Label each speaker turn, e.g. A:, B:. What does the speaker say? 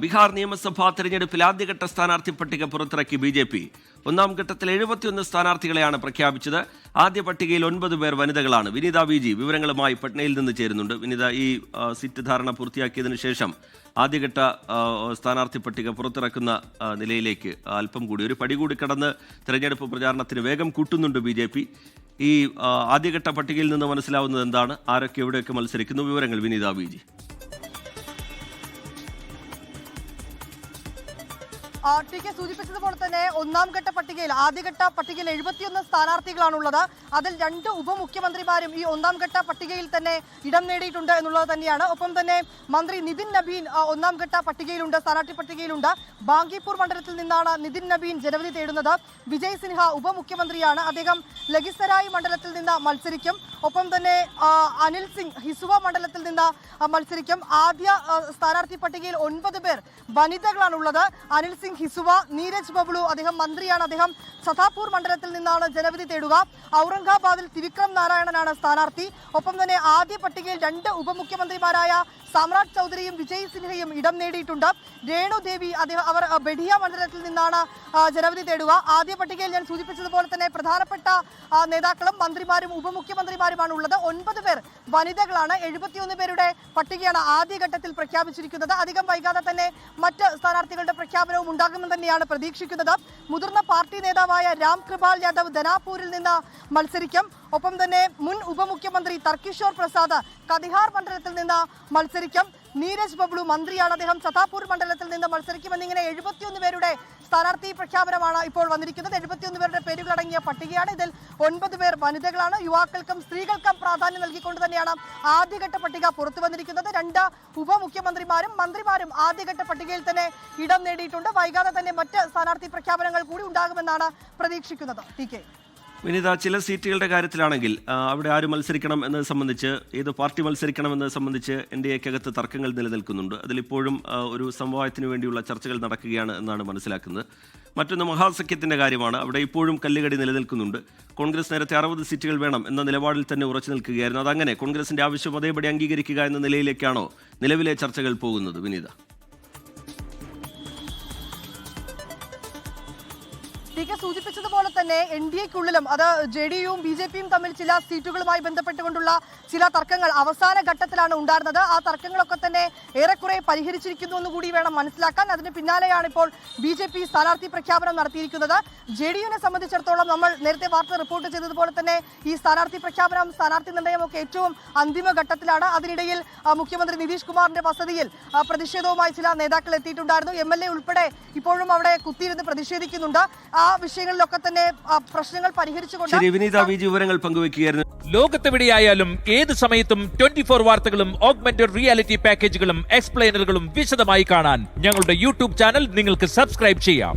A: ബീഹാർ നിയമസഭാ തെരഞ്ഞെടുപ്പിൽ ആദ്യഘട്ട സ്ഥാനാർത്ഥി പട്ടിക പുറത്തിറക്കി ബി ജെ പി. ഒന്നാം ഘട്ടത്തിൽ എഴുപത്തിയൊന്ന് സ്ഥാനാർത്ഥികളെയാണ് പ്രഖ്യാപിച്ചത്. ആദ്യ പട്ടികയിൽ ഒൻപത് പേർ വനിതകളാണ്. വിനീത വി ജി വിവരങ്ങളുമായി പട്നയിൽ നിന്ന് ചേരുന്നുണ്ട്. വിനീത ഈ സീറ്റ് ധാരണ പൂർത്തിയാക്കിയതിനു ശേഷം ആദ്യഘട്ട സ്ഥാനാർത്ഥി പട്ടിക പുറത്തിറക്കുന്ന നിലയിലേക്ക് അല്പം കൂടി ഒരു പടി കൂടി കടന്ന് തെരഞ്ഞെടുപ്പ് പ്രചാരണത്തിന് വേഗം കൂട്ടുന്നുണ്ട് ബി ജെ പി. ഈ ആദ്യഘട്ട പട്ടികയിൽ നിന്ന് മനസ്സിലാവുന്നത് എന്താണ്? ആരൊക്കെ എവിടെയൊക്കെ മത്സരിക്കുന്നു? വിവരങ്ങൾ Vineetha V G.
B: T K സൂചിപ്പിച്ചതുപോലെ തന്നെ ഒന്നാം ഘട്ട പട്ടികയിൽ ആദ്യഘട്ട പട്ടികയിൽ എഴുപത്തിയൊന്ന് സ്ഥാനാർത്ഥികളാണുള്ളത്. അതിൽ രണ്ട് ഉപമുഖ്യമന്ത്രിമാരും ഈ ഒന്നാം ഘട്ട പട്ടികയിൽ തന്നെ ഇടം നേടിയിട്ടുണ്ട് എന്നുള്ളത് തന്നെയാണ്. ഒപ്പം തന്നെ മന്ത്രി നിതിൻ നബീൻ ഒന്നാം ഘട്ട പട്ടികയിലുണ്ട് സ്ഥാനാർത്ഥി പട്ടികയിലുണ്ട്. ബാങ്കിപ്പൂർ മണ്ഡലത്തിൽ നിന്നാണ് നിതിൻ നബീൻ ജനവിധി തേടുന്നത്. വിജയ് സിൻഹ ഉപമുഖ്യമന്ത്രിയാണ്. അദ്ദേഹം ലഗിസരായി മണ്ഡലത്തിൽ നിന്ന് മത്സരിക്കും. ഒപ്പം തന്നെ അനിൽ സിംഗ് ഹിസുവ മണ്ഡലത്തിൽ നിന്ന് മത്സരിക്കും. ആദ്യ സ്ഥാനാർത്ഥി പട്ടികയിൽ ഒൻപത് പേർ വനിതകളാണുള്ളത്. അനിൽ സിംഗ് ഹിസുവ നീരജ് ബബ്ലു അദ്ദേഹം മന്ത്രിയാണ്. അദ്ദേഹം സഥാപൂർ മണ്ഡലത്തിൽ നിന്നാണ് ജനവിധി തേടുക. ഔറംഗാബാദിൽ ത്രിവിക്രം നാരായണനാണ് സ്ഥാനാർത്ഥി. ഒപ്പം തന്നെ ആദ്യ പട്ടികയിൽ രണ്ട് ഉപമുഖ്യമന്ത്രിമാരായ സമ്രാട്ട് ചൗധരിയും വിജയ് സിൻഹയും ഇടം നേടിയിട്ടുണ്ട്. രേണു ദേവി അദ്ദേഹം അവർ ബഡിയ മണ്ഡലത്തിൽ നിന്നാണ് ജനവിധി തേടുക. ആദ്യ പട്ടികയിൽ ഞാൻ സൂചിപ്പിച്ചതുപോലെ തന്നെ പ്രധാനപ്പെട്ട നേതാക്കളും മന്ത്രിമാരും ഉപമുഖ്യമന്ത്രിമാരുമാണ് ഉള്ളത്. ഒൻപത് പേർ വനിതകളാണ്. എഴുപത്തിയൊന്ന് പേരുടെ പട്ടികയാണ് ആദ്യഘട്ടത്തിൽ പ്രഖ്യാപിച്ചിരിക്കുന്നത്. അധികം വൈകാതെ തന്നെ മറ്റ് സ്ഥാനാർത്ഥികളുടെ പ്രഖ്യാപനവും ഉണ്ടാകുമെന്ന് തന്നെയാണ് പ്രതീക്ഷിക്കുന്നത്. മുതിർന്ന പാർട്ടി നേതാവായ രാം കൃപാൽ യാദവ് ദനാപൂരിൽ നിന്ന് മത്സരിക്കും. ഒപ്പം തന്നെ മുൻ ഉപമുഖ്യമന്ത്രി തർക്കിഷോർ പ്രസാദ് കതിഹാർ മണ്ഡലത്തിൽ നിന്ന് മത്സരിക്കും. നീരജ് ബബ്ലു മന്ത്രിയാണ് അദ്ദേഹം. സതാപൂർ മണ്ഡലത്തിൽ നിന്ന് മത്സരിക്കുമെന്നിങ്ങനെ എഴുപത്തിയൊന്ന് പേരുടെ സ്ഥാനാർത്ഥി പ്രഖ്യാപനമാണ് ഇപ്പോൾ വന്നിരിക്കുന്നത്. എഴുപത്തിയൊന്ന് പേരുടെ പേരുകളടങ്ങിയ പട്ടികയാണ്. ഇതിൽ ഒൻപത് പേർ വനിതകളാണ്. യുവാക്കൾക്കും സ്ത്രീകൾക്കും പ്രാധാന്യം നൽകിക്കൊണ്ട് തന്നെയാണ് ആദ്യഘട്ട പട്ടിക പുറത്തു വന്നിരിക്കുന്നത്. രണ്ട് ഉപമുഖ്യമന്ത്രിമാരും മന്ത്രിമാരും ആദ്യഘട്ട പട്ടികയിൽ തന്നെ ഇടം നേടിയിട്ടുണ്ട്. വൈകാതെ തന്നെ മറ്റ് സ്ഥാനാർത്ഥി പ്രഖ്യാപനങ്ങൾ കൂടി ഉണ്ടാകുമെന്നാണ് പ്രതീക്ഷിക്കുന്നത്. ടി
A: വിനീത ചില സീറ്റുകളുടെ കാര്യത്തിലാണെങ്കിൽ അവിടെ ആര് മത്സരിക്കണം എന്നത് സംബന്ധിച്ച് ഏത് പാർട്ടി മത്സരിക്കണം എന്നത് സംബന്ധിച്ച് എൻ ഡി എക്കകത്ത് തർക്കങ്ങൾ നിലനിൽക്കുന്നുണ്ട്. അതിലിപ്പോഴും ഒരു സമവായത്തിന് വേണ്ടിയുള്ള ചർച്ചകൾ നടക്കുകയാണ് എന്നാണ് മനസ്സിലാക്കുന്നത്. മറ്റൊന്ന് മഹാസഖ്യത്തിന്റെ കാര്യമാണ്. അവിടെ ഇപ്പോഴും കല്ലുകടി നിലനിൽക്കുന്നുണ്ട്. കോൺഗ്രസ് നേരത്തെ അറുപത് സീറ്റുകൾ വേണം എന്ന നിലപാടിൽ തന്നെ ഉറച്ചു നിൽക്കുകയായിരുന്നു. അതങ്ങനെ കോൺഗ്രസിന്റെ ആവശ്യം അതേപടി അംഗീകരിക്കുക എന്ന നിലയിലേക്കാണോ നിലവിലെ ചർച്ചകൾ പോകുന്നത് വിനീത?
B: കെ സൂചിപ്പിച്ചതുപോലെ തന്നെ എൻ ഡി എക്കുള്ളിലും അത് ജെ ഡി യുവും ബി ജെ പിയും തമ്മിൽ ചില സീറ്റുകളുമായി ബന്ധപ്പെട്ടുകൊണ്ടുള്ള ചില തർക്കങ്ങൾ അവസാന ഘട്ടത്തിലാണ് ഉണ്ടായിരുന്നത്. ആ തർക്കങ്ങളൊക്കെ തന്നെ ഏറെക്കുറെ പരിഹരിച്ചിരിക്കുന്നു എന്ന് കൂടി വേണം മനസ്സിലാക്കാൻ. അതിന് പിന്നാലെയാണ് ഇപ്പോൾ ബി ജെ പി സ്ഥാനാർത്ഥി പ്രഖ്യാപനം നടത്തിയിരിക്കുന്നത്. ജെ ഡി യുവിനെ സംബന്ധിച്ചിടത്തോളം നമ്മൾ നേരത്തെ വാർത്ത റിപ്പോർട്ട് ചെയ്തതുപോലെ തന്നെ ഈ സ്ഥാനാർത്ഥി പ്രഖ്യാപനം സ്ഥാനാർത്ഥി നിർണയമൊക്കെ ഏറ്റവും അന്തിമ ഘട്ടത്തിലാണ്. അതിനിടയിൽ മുഖ്യമന്ത്രി നിതീഷ് കുമാറിന്റെ വസതിയിൽ പ്രതിഷേധവുമായി ചില നേതാക്കൾ എത്തിയിട്ടുണ്ടായിരുന്നു. എം ഉൾപ്പെടെ ഇപ്പോഴും അവിടെ കുത്തിയിരുന്ന് പ്രതിഷേധിക്കുന്നുണ്ട്. വിഷയങ്ങളിലൊക്കെ തന്നെ പ്രശ്നങ്ങൾ പരിഹരിച്ചുകൊണ്ട്
A: ശരി വിനീത വി ജി വിവരങ്ങൾ പങ്കുവയ്ക്കുകയായിരുന്നു.
C: ലോകത്തെവിടെയായാലും ഏത് സമയത്തും ട്വന്റി ഫോർ വാർത്തകളും ഓഗ്മെന്റഡ് റിയാലിറ്റി പാക്കേജുകളും എക്സ്പ്ലെയിനറുകളും വിശദമായി കാണാൻ ഞങ്ങളുടെ യൂട്യൂബ് ചാനൽ നിങ്ങൾക്ക് സബ്സ്ക്രൈബ് ചെയ്യാം.